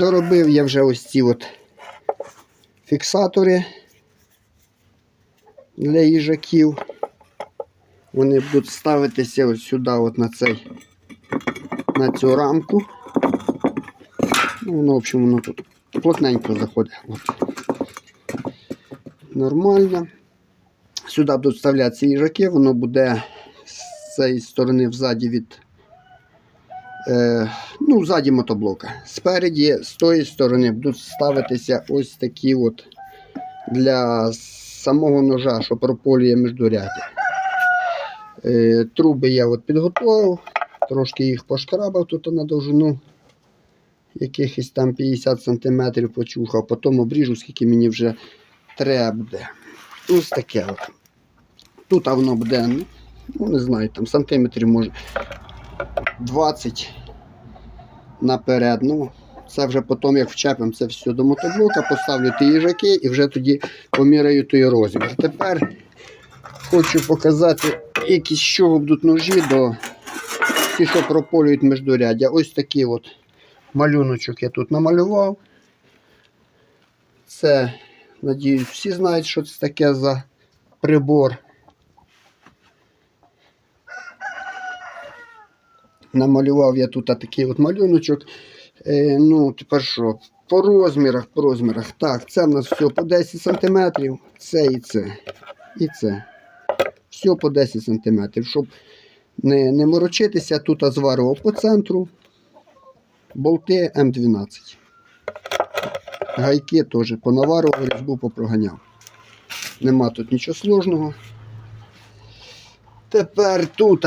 Доробив я вже ось ці от фіксатори для їжаків. Вони будуть ставитися ось сюди, от на цей, на цю рамку. Ну, воно, в общем, воно тут плотненько заходить. От. Нормально. Сюди будуть вставлятися їжаки, воно буде з цієї сторони взаді від. Е, ну, ззаді мотоблока. Спереді, з тої сторони будуть ставитися ось такі от для самого ножа, що прополює міждуряддя. Е, труби я от підготував, трошки їх пошкрабав тут на довжину якихось там 50 см почухав, потім обріжу, скільки мені вже треба буде. Ось таке от. Тут воно буде, ну не знаю, там сантиметрів може 20 наперед. Ну, це вже потім, як вчепимо це все до мотоблока, поставлю ті їжаки і вже тоді поміряю той розмір. Тепер хочу показати, які з чого будуть ножі до ті, що прополюють міждуряддя. Ось такий от малюночок я тут намалював. Це, надіюсь, всі знають, що це таке за прибор. Намалював я тут такий от малюночок. Е, ну, тепер що? По розмірах, по розмірах. Так, це в нас все по 10 см. Це і це. І це. Все по 10 см. Щоб не, не морочитися, тут зварював по центру. Болти М12. Гайки теж понаварював, різьбу попроганяв. Нема тут нічого сложного. Тепер тут.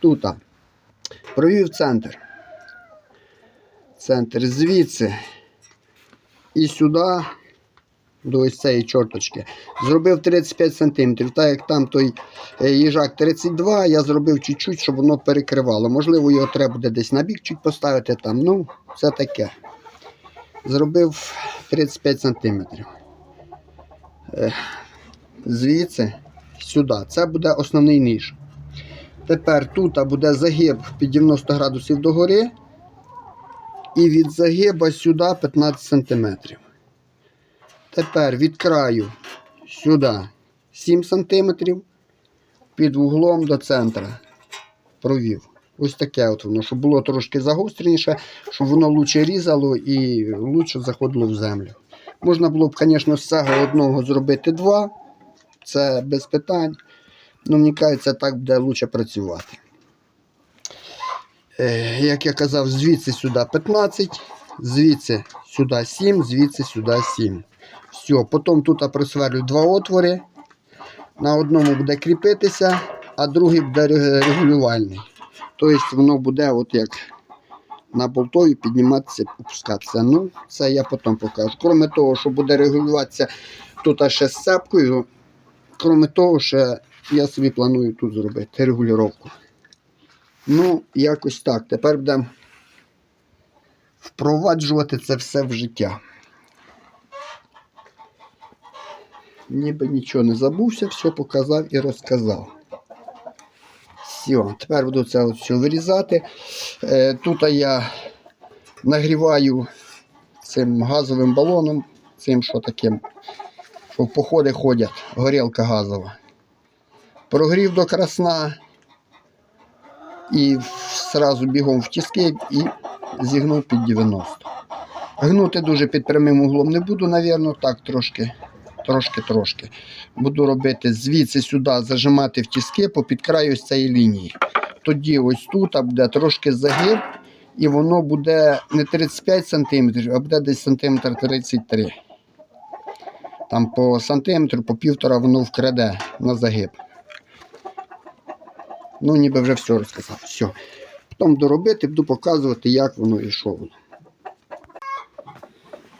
Тут. Провів центр. Центр звідси і сюди до ось цієї чорточки. Зробив 35 см. Так як там той е, їжак 32, я зробив чуть-чуть, щоб воно перекривало. Можливо, його треба буде десь на бік чуть поставити там. Ну, це таке. Зробив 35 см. Звідси сюди. Це буде основний ніж. Тепер тут буде загиб під 90 градусів догори. І від загиба сюди 15 см. Тепер від краю сюди 7 см. Під вуглом до центра провів. Ось таке от воно, щоб було трошки загостреніше, щоб воно лучше різало і лучше заходило в землю. Можна було б, звісно, з цього одного зробити два. Це без питань. Ну, мені кажеться, так буде краще працювати. Е, як я казав, звідси сюди 15, звідси сюди 7, звідси сюди 7. Все, потім тут просверлю два отвори. На одному буде кріпитися, а другий буде регулювальний. Тобто воно буде от як на болтові підніматися, опускатися. Ну, це я потім покажу. Крім того, що буде регулюватися тут ще з цепкою, крім того, ще я собі планую тут зробити регулювання. Ну, якось так. Тепер будемо впроваджувати це все в життя. Ніби нічого не забувся, все показав і розказав. Все, тепер буду це все вирізати. Е, тут я нагріваю цим газовим балоном, цим що таким, що в походи ходять, горілка газова. Прогрів до красна і сразу бігом в тіски і зігнув під 90. Гнути дуже під прямим углом не буду, навірно, так трошки, трошки-трошки. Буду робити звідси сюди зажимати в тіски по підкраю цієї лінії. Тоді ось тут буде трошки загиб, і воно буде не 35 см, а буде десь сантиметр 33 Там по сантиметру, по півтора воно вкраде на загиб. Ну, ніби вже все розказав. Все. Потім доробити, буду показувати, як воно і що воно.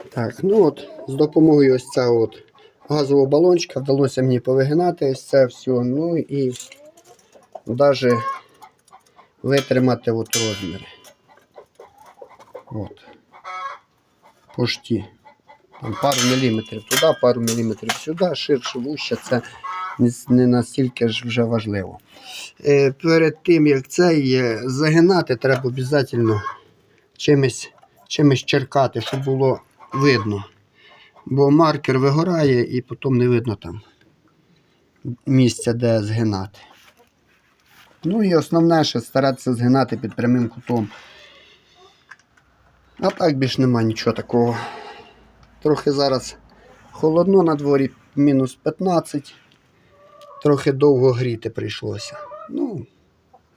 Так, ну от, з допомогою ось цього от газового балончика вдалося мені повигинати ось це все. Ну і навіть витримати от розміри. От. Пошті. Там пару міліметрів туди, пару міліметрів сюди, ширше, вуще, це не, настільки ж вже важливо. Е, перед тим, як це загинати, треба обов'язково чимось, чимось черкати, щоб було видно. Бо маркер вигорає і потім не видно там місця, де згинати. Ну і основне, ще старатися згинати під прямим кутом. А так більш нема нічого такого. Трохи зараз холодно на дворі, мінус 15. Трохи довго гріти прийшлося. Ну,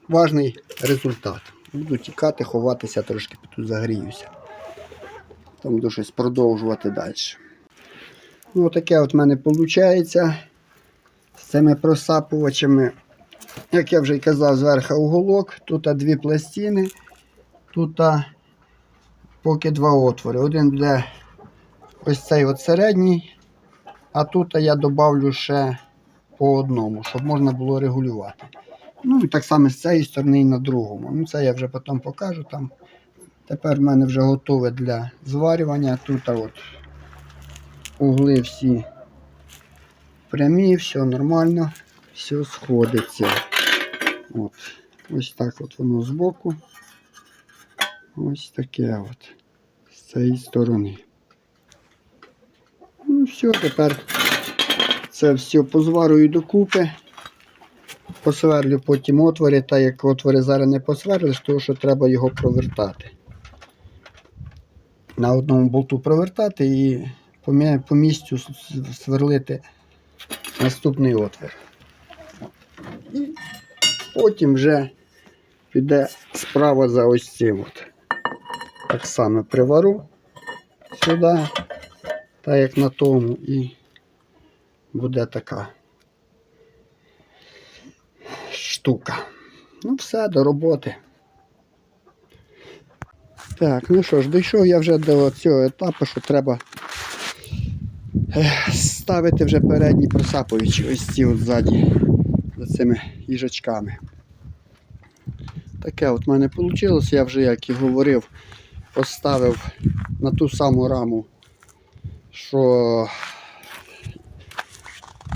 важний результат. Буду тікати, ховатися, трошки тут загріюся. Там буду щось продовжувати далі. Ну, таке от в мене виходить з цими просапувачами. Як я вже й казав, зверху уголок, тут дві пластини, тут поки два отвори. Один буде ось цей от середній, а тут я додавлю ще по одному, щоб можна було регулювати. Ну і так само з цієї сторони і на другому. Ну це я вже потім покажу там. Тепер в мене вже готове для зварювання. Тут от угли всі прямі, все нормально, все сходиться. От. Ось так от воно збоку. Ось таке от. З цієї сторони. Ну все, тепер це все позварую докупи. Посверлю потім отвори, та як отвори зараз не посверлиш, тому що треба його провертати. На одному болту провертати і по мі- місцю сверлити наступний отвір. І потім вже піде справа за ось цим. От. Так само привару сюди, так як на тому, і буде така штука. Ну, все, до роботи. Так, ну що ж, дійшов я вже до цього етапу, що треба ставити вже передні просапуючі, ось ці от ззаді, за цими їжачками. Таке от в мене вийшло, я вже, як і говорив, поставив на ту саму раму, що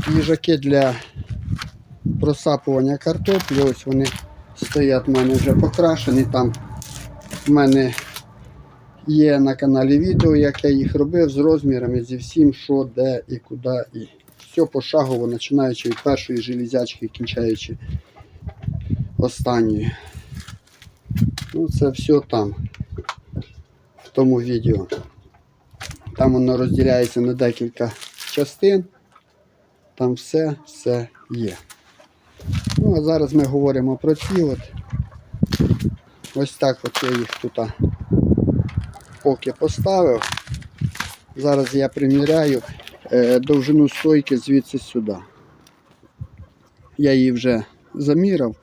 їжаки для просапування картоплі, ось вони стоять в мене вже покрашені. Там в мене є на каналі відео, як я їх робив з розмірами, зі всім, що, де і куди. І все пошагово, починаючи від першої железячки, кінчаючи останньою. Ну, це все там, в тому відео. Там воно розділяється на декілька частин. Там все, все є. Ну, а зараз ми говоримо про ці от. Ось так от я їх тут поки поставив. Зараз я приміряю е, довжину стойки звідси сюди. Я її вже заміряв.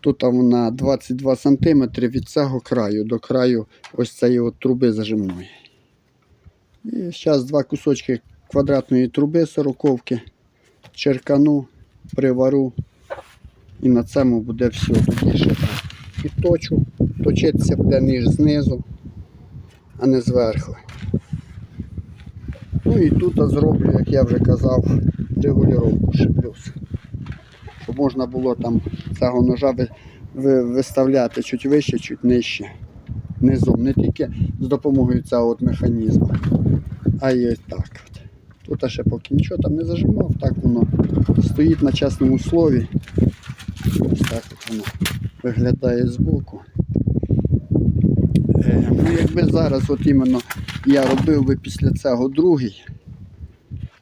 Тут вона 22 см від цього краю до краю ось цієї от труби зажимної. І зараз два кусочки квадратної труби сороковки черкану, привару і на цьому буде все. Тоді там підточу, точитися буде ніж знизу, а не зверху. Ну і тут зроблю, як я вже казав, регулювання ще. Щоб можна було там цього ножа ви- ви- виставляти чуть вище, чуть нижче. Низом. Не тільки з допомогою цього механізму, а й так. Тут ще поки нічого там не зажимав, так воно стоїть на чесному слові. Ось так от воно виглядає збоку. Е, ну, якби зараз от іменно я робив би після цього другий,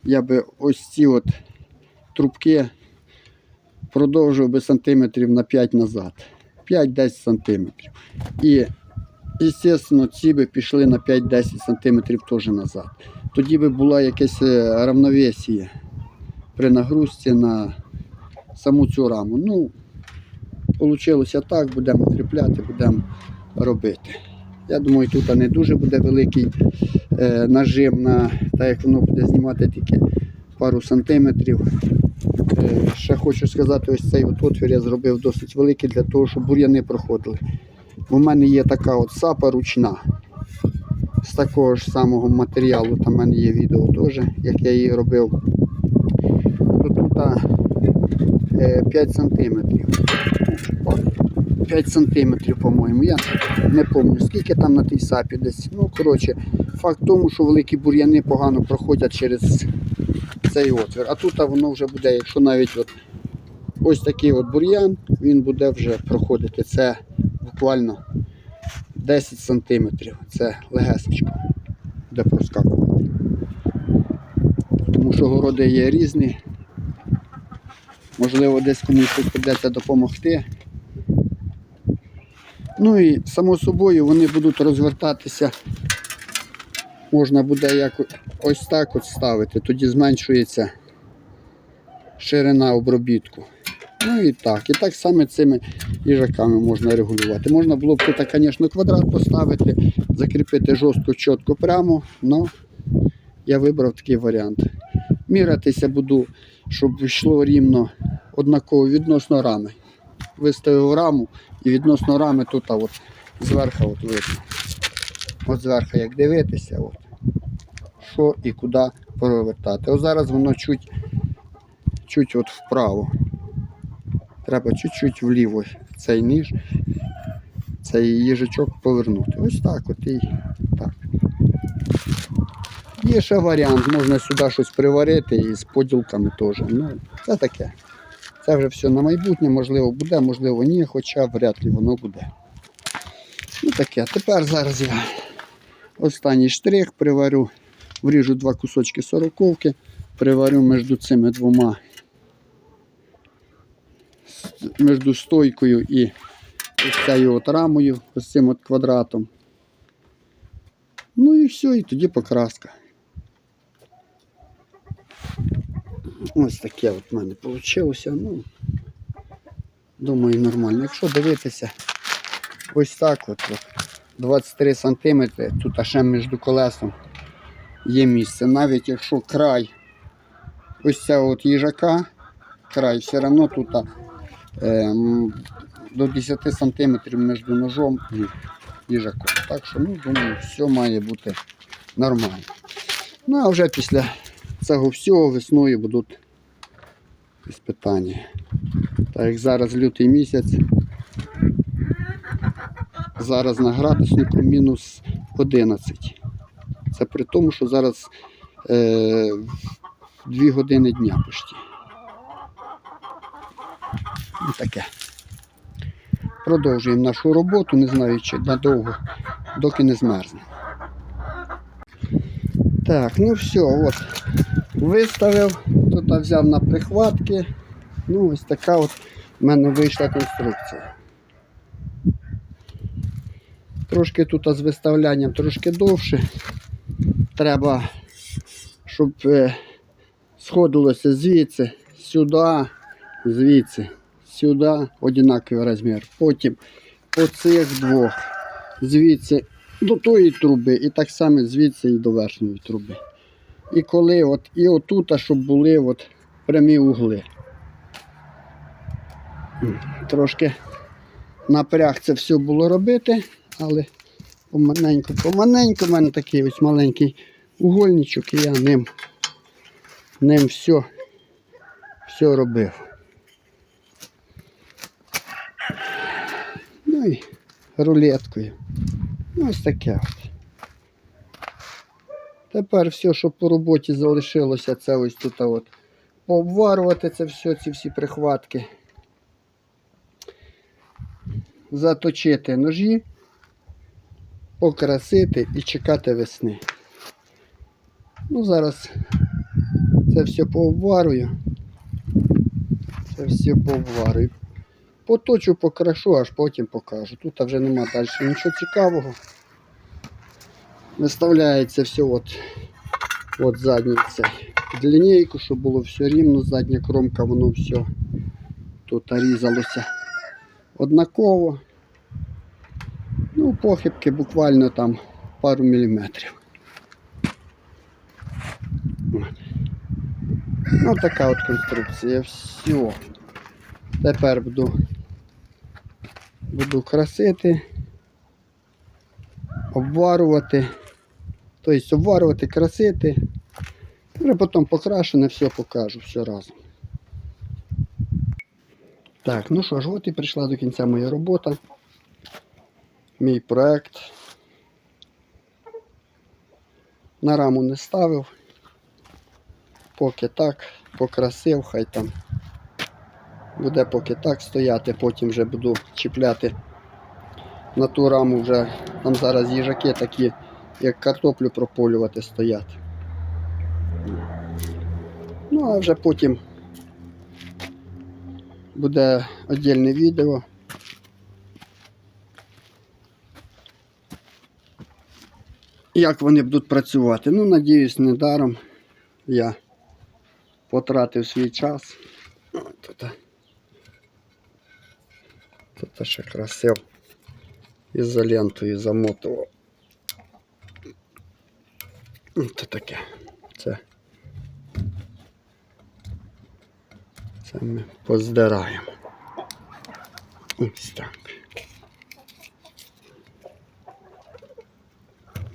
я би ось ці от трубки продовжив би сантиметрів на 5 назад. 5-10 сантиметрів. І, звісно, ці би пішли на 5-10 сантиметрів теж назад. Тоді би було якесь е, равновесіє при нагрузці на саму цю раму. Ну, вийшло так, будемо кріпляти, будемо робити. Я думаю, тут не дуже буде великий е, нажим на так як воно буде знімати тільки пару сантиметрів. Е, ще хочу сказати, ось цей от отвір я зробив досить великий для того, щоб бур'яни проходили. У мене є така от сапа ручна. З такого ж самого матеріалу, там в мене є відео теж, як я її робив. Тут а, е, 5 сантиметрів. 5 см, по-моєму. Я не пам'ятаю, скільки там на тій сапі десь. Ну, коротше, факт тому, що великі бур'яни погано проходять через цей отвір. А тут воно вже буде, якщо навіть от ось такий от бур'ян, він буде вже проходити. Це буквально 10 см. Це легесечко буде проскакувати. Тому що городи є різні. Можливо, десь комусь щось прийдеться допомогти. Ну і само собою вони будуть розвертатися. Можна буде як ось так от ставити, тоді зменшується ширина обробітку. Ну і так. І так само цими їжаками можна регулювати. Можна було б тут, звісно, квадрат поставити, закріпити жорстко, чітко прямо, але я вибрав такий варіант. Міратися буду, щоб йшло рівно однаково відносно рами. Виставив раму і відносно рами тут от, зверху от видно. От зверху як дивитися, от, що і куди провертати. Ось зараз воно чуть, чуть от вправо. Треба чуть-чуть вліво цей ніж, цей їжачок повернути. Ось так от і так. Є ще варіант, можна сюди щось приварити і з поділками теж. Ну, це таке. Це вже все на майбутнє, можливо, буде, можливо, ні, хоча вряд ли воно буде. Ну таке. Тепер зараз я останній штрих приварю, вріжу два кусочки сороковки, приварю між цими двома, між стойкою і ось цією от рамою, ось цим от квадратом. Ну і все, і тоді покраска. Ось таке от в мене вийшло. Ну, думаю, нормально. Якщо дивитися, ось так от, от 23 см, тут ще між колесом є місце. Навіть якщо край ось ця от їжака, край, все одно тут до 10 см між ножом і їжаком. Так що, ну, думаю, все має бути нормально. Ну, а вже після цього всього весною будуть іспитання. Так як зараз лютий місяць, зараз на градуснику мінус 11. Це при тому, що зараз е, 2 години дня почти. Таке. Продовжуємо нашу роботу, не знаю, чи надовго, доки не змерзне. Так, ну все, от. Виставив, тут взяв на прихватки. Ну, ось така от в мене вийшла конструкція. Трошки тут з виставлянням трошки довше. Треба, щоб е, сходилося звідси, сюди, звідси, сюди однаковий розмір. Потім по цих двох, звідси до тої труби, і так само звідси і до верхньої труби. І коли от, і отут, щоб були от прямі угли. Трошки напряг це все було робити, але поманеньку, поманеньку, в мене такий ось маленький угольничок, і я ним, ним все, все робив. Ну і рулеткою. Ось таке. Тепер все, що по роботі залишилося, це ось тут от пообварювати це все, ці всі прихватки. Заточити ножі, покрасити і чекати весни. Ну, зараз це все пообварую. Це все пообварую. Поточу, покрашу, аж потім покажу. Тут вже нема далі нічого цікавого. Виставляється все от, от задній цей під лінійку, щоб було все рівно, задня кромка, воно все тут різалося однаково. Ну, похибки буквально там пару міліметрів. Ну, така от конструкція. Все. Тепер буду, буду красити, обварувати. Тобто обварювати, красити. Вже потім покрашене, все покажу, все разом. Так, ну що ж, от і прийшла до кінця моя робота. Мій проект. На раму не ставив. Поки так, покрасив, хай там буде поки так стояти, потім вже буду чіпляти на ту раму вже. Там зараз їжаки такі, як картоплю прополювати стоять. Ну, а вже потім буде віддільне відео. Як вони будуть працювати? Ну, надіюсь, недаром я потратив свій час. тут ще красив ізолентою замотував. Ну, Це таке. Це, це ми поздираємо. Ось так.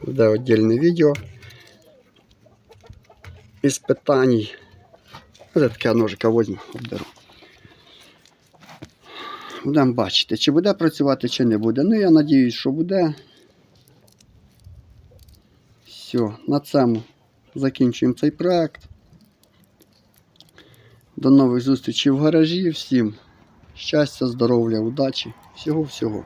Буде віддільне відео із питань. Ось таке ножика візьму, обдеру. Будемо бачити, чи буде працювати, чи не буде. Ну, я сподіваюся, що буде. Все, на цьому закінчуємо цей проект. До нових зустрічей в гаражі. Всім щастя, здоров'я, удачі, всього-всього.